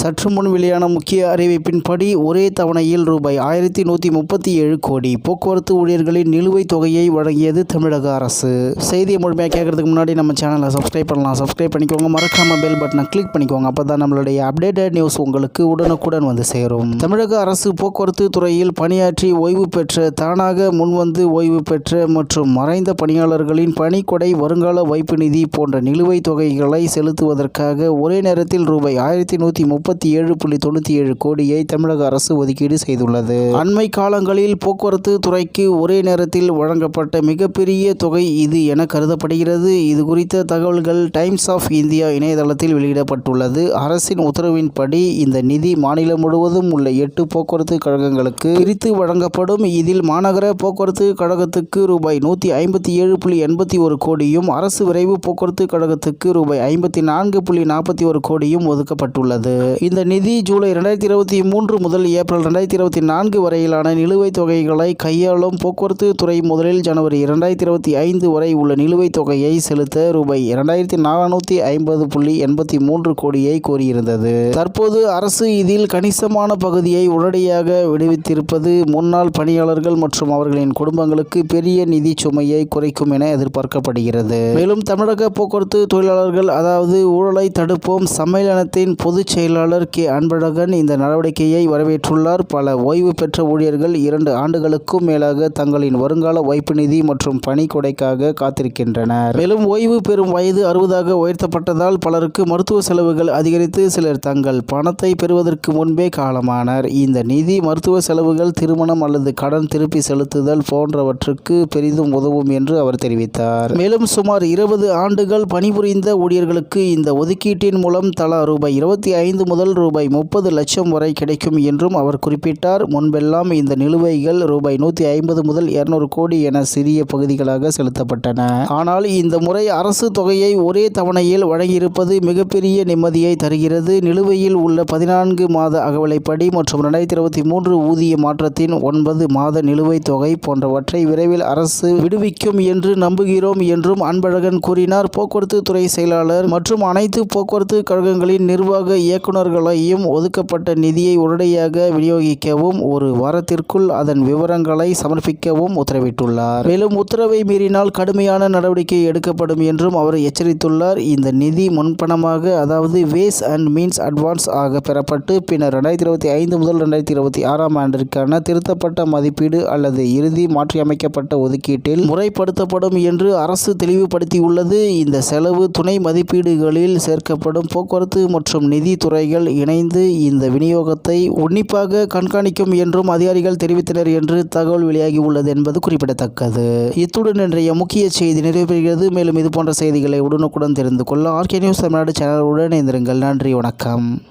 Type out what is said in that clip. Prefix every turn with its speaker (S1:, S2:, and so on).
S1: சற்று முன் வெளியான முக்கிய அறிவிப்பின்படி ஒரே தவணையில் ரூபாய் ஆயிரத்தி நூற்றி முப்பத்தி ஏழு கோடி போக்குவரத்து ஊழியர்களின் நிலுவைத் தொகையை வழங்கியது தமிழக அரசு. செய்தியை முழுமையாக கேட்கறதுக்கு முன்னாடி நம்ம சேனலை சப்ஸ்கிரைப் பண்ணலாம். சப்ஸ்கிரைப் பண்ணிக்கோங்க. மறக்காம பெல் பட்டனை கிளிக் பண்ணிக்கோங்க. அப்போ தான் நம்மளுடைய அப்டேட்டட் நியூஸ் உங்களுக்கு உடனுக்குடன் வந்து சேரும். தமிழக அரசு போக்குவரத்து துறையில் பணியாற்றி ஓய்வு பெற்ற தானாக முன்வந்து ஓய்வு பெற்ற மற்றும் மறைந்த பணியாளர்களின் பணிக்கொடை வருங்கால வைப்பு நிதி போன்ற நிலுவைத் தொகைகளை செலுத்துவதற்காக ஒரே நேரத்தில் ரூபாய் ஆயிரத்தி நூற்றி முப்பத்தி ஏழு புள்ளி தொண்ணூற்றி ஏழு கோடியை தமிழக அரசு ஒதுக்கீடு செய்துள்ளது. அண்மை காலங்களில் போக்குவரத்து துறைக்கு ஒரே நேரத்தில் வழங்கப்பட்ட மிகப்பெரிய தொகை இது என கருதப்படுகிறது. இது குறித்த தகவல்கள் டைம்ஸ் ஆஃப் இந்தியா இணையதளத்தில் வெளியிடப்பட்டுள்ளது. அரசின் உத்தரவின்படி இந்த நிதி மாநிலம் முழுவதும் உள்ள எட்டு போக்குவரத்து கழகங்களுக்கு பிரித்து வழங்கப்படும். இதில் மாநகர போக்குவரத்து கழகத்துக்கு ரூபாய் நூற்றி ஐம்பத்தி ஏழு புள்ளி எண்பத்தி ஒரு கோடியும் அரசு விரைவு போக்குவரத்து கழகத்துக்கு ரூபாய் ஐம்பத்தி நான்கு புள்ளி நாற்பத்தி ஒரு கோடியும் ஒதுக்கப்பட்டுள்ளது. இந்த நிதி ஜூலை ரெண்டாயிரத்தி இருபத்தி மூன்று முதல் ஏப்ரல் ரெண்டாயிரத்தி இருபத்தி நான்கு வரையிலான நிலுவைத் தொகைகளை கையாளும் போக்குவரத்து துறை முதலில் ஜனவரி இரண்டாயிரத்தி இருபத்தி ஐந்து வரை உள்ள நிலுவைத் தொகையை செலுத்த ரூபாய் இரண்டாயிரத்தி நானூற்றி ஐம்பது புள்ளி எண்பத்தி மூன்று கோடியை கோரியிருந்தது. தற்போது அரசு இதில் கணிசமான பகுதியை உடனடியாக விடுவித்திருப்பது முன்னாள் பணியாளர்கள் மற்றும் அவர்களின் குடும்பங்களுக்கு பெரிய நிதி சுமையை குறைக்கும் என எதிர்பார்க்கப்படுகிறது. மேலும் தமிழக போக்குவரத்து தொழிலாளர்கள் அதாவது ஊழலை தடுப்போம் சம்மேளனத்தின் பொதுச் செயலாளர் கே அன்பழகன் இந்த நடவடிக்கையை வரவேற்றுள்ளார். பல ஓய்வு பெற்ற ஊழியர்கள் இரண்டு ஆண்டுகளுக்கும் மேலாக தங்களின் வருங்கால வைப்பு நிதி மற்றும் பணி கொடைக்காக காத்திருக்கின்றனர். மேலும் ஓய்வு பெறும் வயது அறுபதாக உயர்த்தப்பட்டதால் பலருக்கு மருத்துவ செலவுகள் அதிகரித்து சிலர் தங்கள் பணத்தை பெறுவதற்கு முன்பே காலமானர். இந்த நிதி மருத்துவ செலவுகள் திருமணம் அல்லது கடன் திருப்பி செலுத்துதல் போன்றவற்றுக்கு பெரிதும் உதவும் என்று அவர் தெரிவித்தார். மேலும் சுமார் இருபது ஆண்டுகள் பணிபுரிந்த ஊழியர்களுக்கு இந்த ஒதுக்கீட்டின் மூலம் தலா ரூபாய் இருபத்தி ஐந்து முதல் ரூபாய் முப்பது லட்சம் வரை கிடைக்கும் என்றும் அவர் குறிப்பிட்டார். முன்பெல்லாம் இந்த நிலுவைகள் ரூபாய் நூற்றி ஐம்பது முதல் இருநூறு கோடி என சிறிய பகுதிகளாக செலுத்தப்பட்டன. ஆனால் இந்த முறை அரசு தொகையை ஒரே தவணையில் வழங்கியிருப்பது மிகப்பெரிய நிம்மதியை தருகிறது. நிலுவையில் உள்ள பதினான்கு மாத அகவலைப்படி மற்றும் ரெண்டாயிரத்தி இருபத்தி மூன்று ஊதிய மாற்றத்தின் ஒன்பது மாத நிலுவைத் தொகை போன்றவற்றை விரைவில் அரசு விடுவிக்கும் என்று நம்புகிறோம் என்றும் அன்பழகன் கூறினார். போக்குவரத்து துறை செயலாளர் மற்றும் அனைத்து போக்குவரத்து கழகங்களின் நிர்வாக அவர்களையும் ஒதுக்கப்பட்ட நிதியை உடனடியாக விநியோகிக்கவும் ஒரு வாரத்திற்குள் அதன் விவரங்களை சமர்ப்பிக்கவும் உத்தரவிட்டுள்ளார். மேலும் உத்தரவை மீறினால் கடுமையான நடவடிக்கை எடுக்கப்படும் என்றும் அவர் எச்சரித்துள்ளார். இந்த நிதி முன்பணமாக அதாவது வேஸ் அண்ட் மீன்ஸ் அட்வான்ஸ் ஆக பெறப்பட்டு பின்னர் ரெண்டாயிரத்தி இருபத்தி ஐந்து முதல் ரெண்டாயிரத்தி இருபத்தி ஆறாம் ஆண்டிற்கான திருத்தப்பட்ட மதிப்பீடு அல்லது இறுதி மாற்றியமைக்கப்பட்ட ஒதுக்கீட்டில் முறைப்படுத்தப்படும் என்று அரசு தெளிவுபடுத்தியுள்ளது. இந்த செலவு துணை மதிப்பீடுகளில் சேர்க்கப்படும் போக்குவரத்து மற்றும் நிதி துறைகள் இணைந்து இந்த விநியோகத்தை உன்னிப்பாக கண்காணிக்கும் என்றும் அதிகாரிகள் தெரிவித்தனர் என்று தகவல் வெளியாகி உள்ளது என்பது குறிப்பிடத்தக்கது. இத்துடன் இன்றைய முக்கிய செய்தி நிறைவேறுகிறது மேலும் இது போன்ற செய்திகளை உடனுக்குடன் தெரிந்து கொள்ள ஆர்கே நியூஸ் தமிழ்நாடு சேனலுடன் இணைந்திருங்கள். நன்றி வணக்கம்.